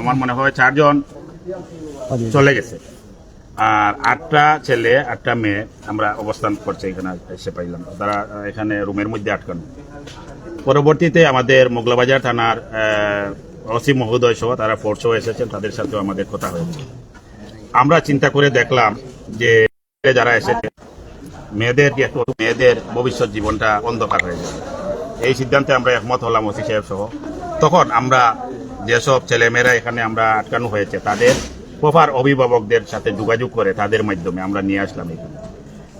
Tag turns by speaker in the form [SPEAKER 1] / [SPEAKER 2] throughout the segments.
[SPEAKER 1] আমার মনে হয় চারজন চলে গেছে। আর আটটা ছেলে, আটটা মেয়ে আমরা অবস্থান করছে এখানে এসে পাইলাম। তারা এখানে রুমের মধ্যে আটকানো। পরবর্তীতে আমাদের মোগলাবাজার থানার ওসি মহোদয় সহ তারা ফোর্সও এসেছেন, তাদের সাথেও আমাদের কথা হয়েছে আমরা চিন্তা করে দেখলাম যে যারা এসেছে, মেয়েদের মেয়েদের ভবিষ্যৎ জীবনটা অন্ধকার হয়ে যাবে। এই সিদ্ধান্তে আমরা একমত হলাম ওসি সাহেব সহ। তখন আমরা যেসব ছেলেমেয়েরা এখানে আমরা আটকানো হয়েছে, তাদের প্রপার অভিভাবকদের সাথে যোগাযোগ করে তাদের মাধ্যমে আমরা নিয়ে আসলাম এখানে।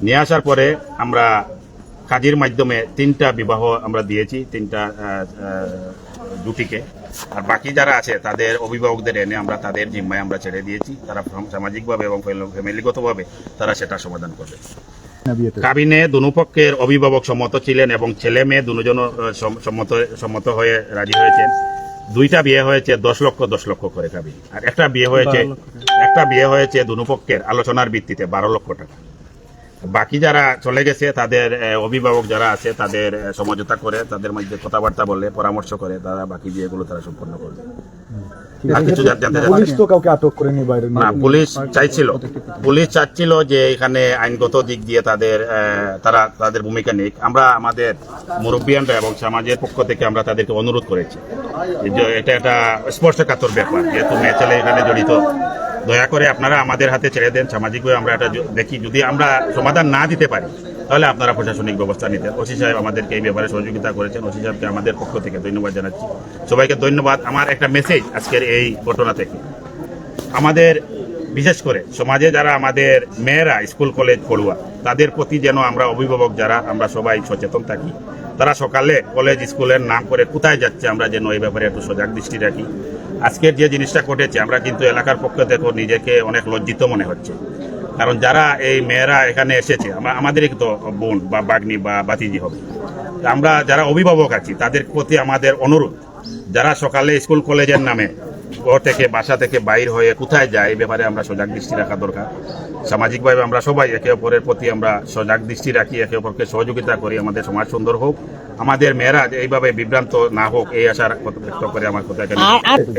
[SPEAKER 1] নিয়ে আসার পরে আমরা কাজের মাধ্যমে তিনটা বিবাহ আমরা দিয়েছি, তিনটা জুটিকে আর বাকি যারা আছে, তাদের অভিভাবকদের এনে আমরা তাদের জিম্মায় আমরা ছেড়ে দিয়েছি। তারা সামাজিকভাবে এবং ফ্যামিলিগতভাবে তারা সেটা সমাধান করবে। কাবিনে দুপক্ষের অভিভাবক সম্মত ছিলেন এবং ছেলে মেয়ে দুজন সম্মত সম্মত হয়ে রাজি হয়েছেন। দুইটা বিয়ে হয়েছে দশ লক্ষ দশ লক্ষ করে খাবি। আর একটা বিয়ে হয়েছে একটা বিয়ে হয়েছে দুপক্ষের আলোচনার ভিত্তিতে বারো লক্ষ টাকা। বাকি যারা চলে গেছে তাদের অভিভাবক যারা আছে তাদের সমঝোতা করে তাদের মধ্যে কথাবার্তা বলে পরামর্শ করে তারা বাকি বিয়েগুলো তারা সম্পন্ন করবে। আর কিছু
[SPEAKER 2] পুলিশ তো কাউকে আটক করেনি বাইরে
[SPEAKER 1] না পুলিশ চাইছিল। পুলিশ চাচ্ছিল যে এখানে আইনগত দিক দিয়ে তাদের তারা তাদের ভূমিকা নিক। আমরা আমাদের মুরব্বিয়ানরা এবং সমাজের পক্ষ থেকে আমরা তাদেরকে অনুরোধ করেছি। এটা একটা স্পর্শকাতর ব্যাপার যেহেতু মেয়ে ছেলে এখানে জড়িত। দয়া করে আপনারা আমাদের হাতে ছেড়ে দেন সামাজিকভাবে আমরা এটা দেখি। যদি আমরা সমাধান না দিতে পারি, তাহলে আপনারা প্রশাসনিক ব্যবস্থা নিতে। ওসি সাহেব আমাদেরকে এই ব্যাপারে সহযোগিতা করেছেন। ওসি সাহেবকে আমাদের পক্ষ থেকে ধন্যবাদ জানাচ্ছি। সবাইকে ধন্যবাদ। আমার একটা মেসেজ আজকের এই ঘটনা থেকে। আমাদের, বিশেষ করে সমাজে যারা আমাদের মেয়েরা স্কুল, কলেজ পড়ুয়া, তাদের প্রতি যেন আমরা অভিভাবক যারা, আমরা সবাই সচেতন থাকি। তারা সকালে কলেজ, স্কুলের নাম করে কোথায় যাচ্ছে আমরা যেন এই ব্যাপারে একটু সজাগ দৃষ্টি রাখি। আজকের যে জিনিসটা ঘটেছে, আমরা কিন্তু এলাকার পক্ষ থেকে নিজেকে অনেক লজ্জিত মনে হচ্ছে। কারণ যারা এই মেয়েরা এখানে এসেছে, আমরা, আমাদেরই তো বোন বা বাগ্নি বা বাতিজি হবে। আমরা যারা অভিভাবক আছি, তাদের প্রতি আমাদের অনুরোধ, যারা সকালে স্কুল, কলেজের নামে ঘর থেকে বাসা থেকে বাইর হয়ে কোথায় যায় এই ব্যাপারে আমরা সজাগ দৃষ্টি রাখা দরকার। সামাজিকভাবে আমরা সবাই একে অপরের প্রতি আমরা সজাগ দৃষ্টি রাখি একে অপরকে সহযোগিতা করি আমাদের সমাজ সুন্দর হোক। আমাদের মেয়েরা এইভাবে বিভ্রান্ত না হোক এই আশা ব্যক্ত করে আমার কথা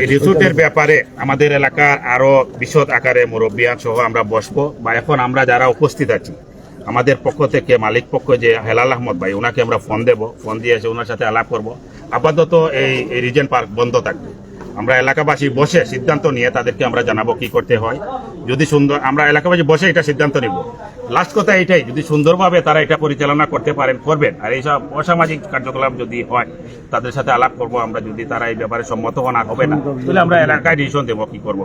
[SPEAKER 1] এই রিসোর্টের ব্যাপারে আমাদের এলাকার আরও বিশদ আকারে মুরব্বিয়ান সহ আমরা বসবো বা এখন আমরা যারা উপস্থিত আছি আমাদের পক্ষ থেকে মালিক পক্ষ যে হেলাল আহমদ ভাই ওনাকে আমরা ফোন দেব ফোন দিয়ে এসে ওনার সাথে আলাপ করব। আপাতত এই এই রিজেন পার্ক বন্ধ থাকবে। আমরা এলাকাবাসী বসে সিদ্ধান্ত নিয়ে তাদেরকে আমরা জানাব কি করতে হয়। যদি সুন্দর, আমরা এলাকাবাসী বসে এটা সিদ্ধান্ত নিব। লাস্ট কথা এটাই, যদি সুন্দরভাবে তারা এটা পরিচালনা করতে পারেন, করবেন। আর এইসব অসামাজিক কার্যকলাপ যদি হয়, তাদের সাথে আলাপ করব আমরা, যদি তারা এই ব্যাপারে সম্মত হন আর হবে না, তাহলে আমরা এলাকায় ডিসিশন দেবো কি করব।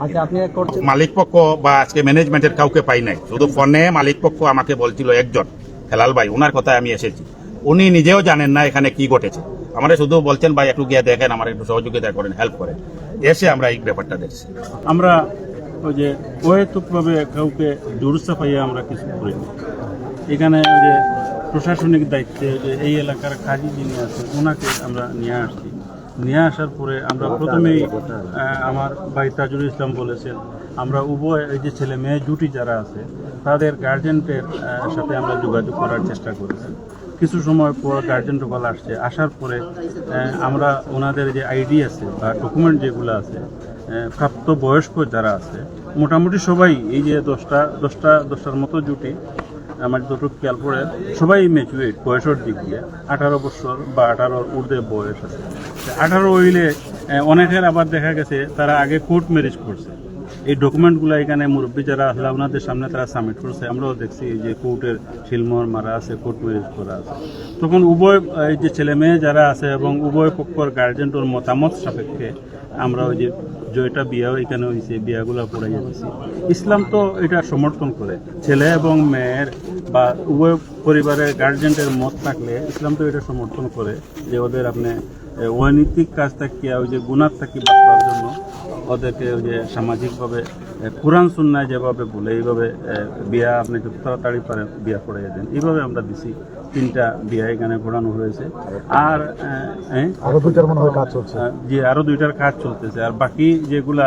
[SPEAKER 1] মালিক পক্ষ বা আজকে ম্যানেজমেন্টের কাউকে পাই নাই। শুধু ফোনে মালিক পক্ষ আমাকে বলছিল একজন, হেলাল ভাই ওনার কথায় আমি এসেছি। উনি নিজেও জানেন না এখানে কি ঘটেছে। আমরা শুধু বলছেন ভাই একটু গিয়ে দেখেন আমার একটু সহযোগিতা করেন হেল্প করেন। এসে আমরা এই ব্যাপারটা দেখছি।
[SPEAKER 3] আমরা ওই যে অহেতুকভাবে কাউকে জোরসা পাইয়ে আমরা কিছু করিনি। এখানে ওই যে প্রশাসনিক দায়িত্বে যে এই এলাকার কাজী যিনি আছেন ওনাকে আমরা নিয়ে আসছি। নিয়ে আসার পরে আমরা প্রথমেই আমার ভাই তাজুল ইসলাম বলেছেন আমরা উভয় এই যে ছেলে মেয়ে জুটি যারা আছে তাদের গার্জেন্টের সাথে আমরা যোগাযোগ করার চেষ্টা করেছি। কিছু সময় পর গার্জেন আসছে। আসার পরে আমরা ওনাদের যে আইডি আছে বা ডকুমেন্ট যেগুলো আছে প্রাপ্ত বয়স্ক যারা আছে, মোটামুটি সবাই এই যে দশটা দশটা, দশটার মতো জুটি আমার যতটুকু খেয়াল করে সবাই ম্যাচুয়েট বয়সের দিক দিয়ে। আঠারো বছর বা আঠারোর ঊর্ধ্বে বয়স আছে। আঠারো হইলে অনেকের আবার দেখা গেছে, তারা আগে কোর্ট ম্যারেজ করছে। এই ডকুমেন্টগুলো এখানে মুরব্বী যারা আসলে ওনাদের সামনে তারা সাবমিট করছে, আমরাও দেখছি যে কোর্টের শিলমোহর মারা আছে, কোর্ট ম্যারেজ করা আছে। তখন উভয়, এই যে ছেলে মেয়ে যারা আছে এবং উভয় পক্ষর গার্জেন্টর মতামত সাপেক্ষে আমরা ওই যে জয়টা বিয়া এখানে হয়েছে বিয়াগুলো পড়াই যাচ্ছি ইসলাম তো এটা সমর্থন করে। ছেলে এবং মেয়ের বা উভয় পরিবারের গার্জেন্টের মত থাকলে ইসলাম তো এটা সমর্থন করে যে ওদের আপনি অনৈতিক কাজ থাকিয়া ওই যে গুণার থাকি বাঁচবার জন্য ওদেরকে ওই যে সামাজিকভাবে কোরআন সুন্নায় যেভাবে বলে এইভাবে বিয়া আপনি যত তাড়াতাড়ি পারেন বিয়া পড়ে দেন। এইভাবে আমরা দিছি। তিনটা বিয়া এখানে পড়ানো হয়েছে। আর
[SPEAKER 2] আরও দুইটার মনে হয় কাজ চলছে।
[SPEAKER 3] জি যে আরও দুইটার কাজ চলতেছে। আর বাকি যেগুলা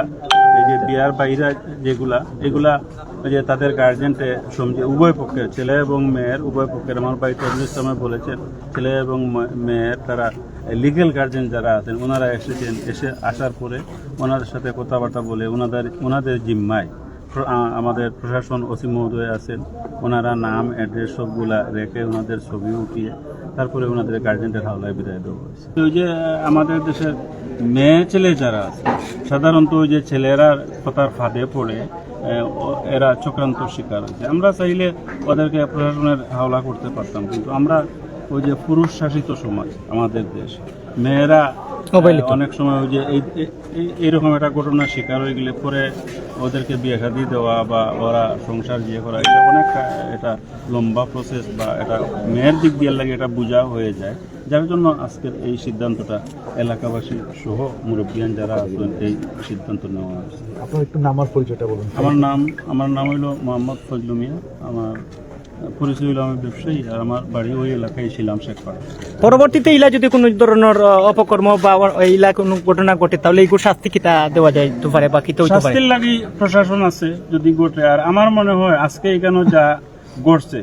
[SPEAKER 3] যে বিয়ার বাইরা যেগুলা, এগুলা যে তাদের গার্জেন্টে সমঝে, উভয় পক্ষের, ছেলে এবং মেয়ের, উভয় পক্ষের আমার ভাই তরুল ইসলামে বলেছেন, ছেলে এবং মেয়ের তারা লিগেল গার্জেন যারা আছেন, ওনারা এসেছেন, এসে আসার পরে ওনাদের সাথে কথাবার্তা বলে, ওনাদের ওনাদের জিম্মায়। আমাদের প্রশাসন ওসি মহোদয় আছেন। ওনারা নাম, অ্যাড্রেস সবগুলা রেখে ওনাদের ছবি উঠিয়ে তারপরে ওনাদের গার্জেনদের হাওলায় বিদায় দেওয়া হয়েছে। ওই যে আমাদের দেশের মেয়ে ছেলে যারা আছে, সাধারণত ওই যে ছেলেরা কথার ফাঁদে পড়ে এরা চক্রান্ত শিকার হয়েছে। আমরা চাইলে ওদেরকে প্রশাসনের হাওলা করতে পারতাম, কিন্তু আমরা ওই যে পুরুষ শাসিত সমাজ আমাদের দেশ। মেয়েরা। অনেক সময় ওই যে এই এই- এই- এইরকম একটা ঘটনার শিকার হয়ে গেলে পরে ওদেরকে বিয়ে শাদি দেওয়া বা ওরা সংসার বিয়ে করা এটা অনেক এটা লম্বা প্রসেস বা এটা মেয়ের দিক দিয়ে লাগে এটা বোঝা হয়ে যায়। যার জন্য আজকের এই সিদ্ধান্তটা এলাকাবাসী সহ মুরব্বিয়ান যারা আছেন এই সিদ্ধান্ত নেওয়া হয়েছে।
[SPEAKER 2] আপনার একটু নামার পরিচয়টা বলুন।
[SPEAKER 3] আমার নাম আমার নাম হইল মোহাম্মদ ফজলু মিয়া। আমার পরিচয় হইল ব্যবসায়ী আর আমার বাড়ি ওই এলাকায় ছিলাম শেখপাড়া
[SPEAKER 4] পরবর্তীতে ইলা যদি কোনো ধরনের অপকর্ম বা ইলা কোনো ঘটনা ঘটে তাহলে এইগুলো শাস্তি কিতা দেওয়া যায় তো পারে বা তো
[SPEAKER 3] শাস্তির লাগি প্রশাসন আছে যদি ঘটে। আর আমার মনে হয় আজকে এখানে যা ঘটছে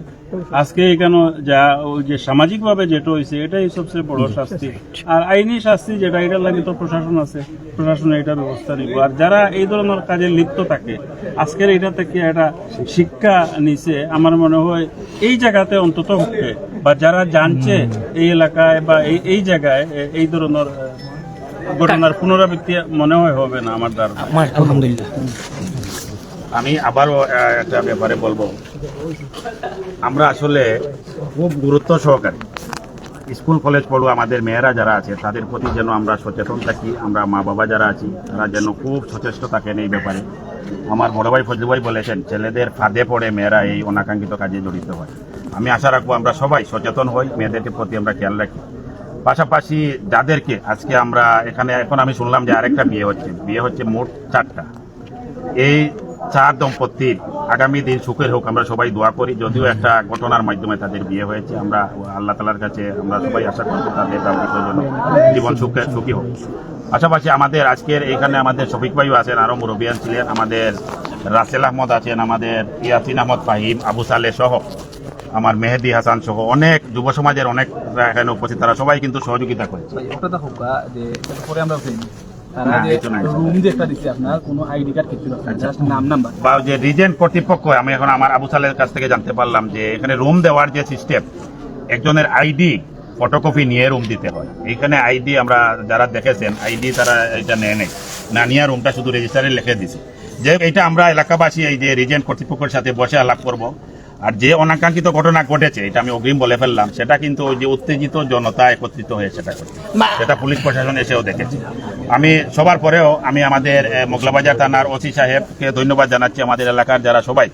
[SPEAKER 3] আজকে এখানে যা ওই যে সামাজিক ভাবে যেটা হয়েছে এটাই সবচেয়ে বড় শাস্তি। আর আইনি শাস্তি যেটা এটা লাগে তো প্রশাসন আছে, প্রশাসন এটা ব্যবস্থা নিব। আর যারা এই ধরনের কাজে লিপ্ত থাকে, আজকের এটা থেকে একটা শিক্ষা নিছে, আমার মনে হয় এই জায়গাতে অন্তত হচ্ছে বা যারা জানছে এই এলাকায় বা এই এই জায়গায় এই ধরনের ঘটনার পুনরাবৃত্তি মনে হয় হবে না আমার দ্বারা
[SPEAKER 4] আলহামদুলিল্লাহ।
[SPEAKER 1] আমি আবারও একটা ব্যাপারে বলব। আমরা আসলে খুব গুরুত্ব সহকারে স্কুল, কলেজ পড়ুয়া আমাদের মেয়েরা যারা আছে, তাদের প্রতি যেন আমরা সচেতন থাকি, আমরা মা বাবা যারা আছি, তারা যেন খুব সচেষ্ট থাকেন এই ব্যাপারে। আমার বড় ভাই ফজলু ভাই বলেছেন, ছেলেদের ফাঁদে পড়ে মেয়েরা এই অনাকাঙ্ক্ষিত কাজে জড়িত হয়। আমি আশা রাখব আমরা সবাই সচেতন হই, মেয়েদের প্রতি আমরা খেয়াল রাখি। পাশাপাশি যাদেরকে আজকে আমরা এখানে, এখন আমি শুনলাম যে আরেকটা বিয়ে হচ্ছে। বিয়ে হচ্ছে মোট চারটা। এই চার দম্পতির আগামী দিন সুখের হোক, আমরা সবাই দোয়া করি। যদিও একটা ঘটনার মাধ্যমে তাদের বিয়ে হয়েছে, আমরা আল্লাহ তালার কাছে আমরা সবাই আশা করব তাদের দাম্পত্য যেন জীবন সুখে, সুখী হোক। পাশাপাশি আমাদের আজকের এখানে আমাদের শফিক ভাইও আছেন, আরও মুরব্বিয়ান ছিলেন, আমাদের রাসেল আহমদ আছেন, আমাদের ইয়াসিন আহমদ ফাহিম, আবু সালে সহ, আমার মেহেদি হাসান সহ অনেক যুব সমাজের অনেক এখানে উপস্থিত, তারা সবাই কিন্তু সহযোগিতা করেছে।
[SPEAKER 5] একটা তো হোক যে এটা পরে আমরা তারা যে রুম যে একটা দিচ্ছে আপনার কোনো আইডি কার্ড কিছু না জাস্ট নাম নাম্বার।
[SPEAKER 1] বা যে রিজেন্ট কর্তৃপক্ষ আমি এখন আমার আবু সালের কাছ থেকে জানতে পারলাম যে এখানে রুম দেওয়ার যে সিস্টেম একজনের আইডি ফটোকপি নিয়ে রুম দিতে হয়। এখানে আইডি আমরা যারা দেখেছেন আইডি তারা এটা নেয় নেই। না নিয়ে রুমটা শুধু রেজিস্টারে লিখে দিছে। যে এটা আমরা এলাকাবাসী এই যে রিজেন্ট কর্তৃপক্ষের সাথে বসে আলাপ করব। আর যে অনাকাঙ্ক্ষিত ঘটনা ঘটেছে এটা আমি অগ্রিম বলে ফেললাম সেটা কিন্তু ওই যে উত্তেজিত জনতা একত্রিত হয়ে সেটা সেটা পুলিশ প্রশাসন এসেও দেখেছে। আমি সবার পরেও আমি আমাদের মোগলাবাজার থানার ওসি সাহেবকে ধন্যবাদ জানাচ্ছি আমাদের এলাকার যারা সবাই।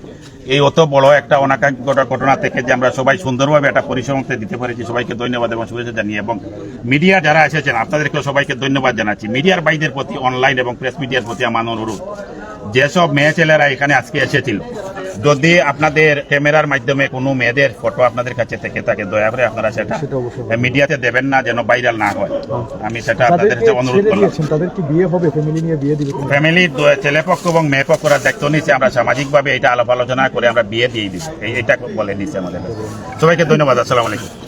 [SPEAKER 1] এই অত বড় একটা অনাকাঙ্ক্ষিত ঘটনা থেকে যে আমরা সবাই সুন্দরভাবে একটা পরিসমাপ্তি দিতে পেরেছি সবাইকে ধন্যবাদ এবং শুভেচ্ছা জানিয়ে এবং মিডিয়া যারা এসেছেন আপনাদেরকেও সবাইকে ধন্যবাদ জানাচ্ছি। মিডিয়ার ভাইদের প্রতি অনলাইন এবং প্রেস মিডিয়ার প্রতি আমার অনুরোধ। যেসব মেয়ে ছেলেরা এখানে আজকে এসেছিল যদি আপনাদের ক্যামেরার মাধ্যমে কোনো মেয়েদের ফটো আপনাদের কাছে থেকে থাকে দয়া করে আপনারা সেটা মিডিয়াতে দেবেন না যেন ভাইরাল না হয়। আমি সেটা আপনাদের অনুরোধ করলাম।
[SPEAKER 2] দিয়েছেন বিয়ে হবে? ফ্যামিলি নিয়ে বিয়ে দিবে কিনা?
[SPEAKER 1] ফ্যামিলির ছেলে পক্ষ এবং মেয়ে পক্ষরা দায়িত্ব নিচ্ছে আমরা সামাজিকভাবে এটা আলাপ আলোচনা করে আমরা বিয়ে দিয়ে দিচ্ছি এইটা বলে নিচ্ছে আমাদের সবাইকে ধন্যবাদ আসসালামু আলাইকুম।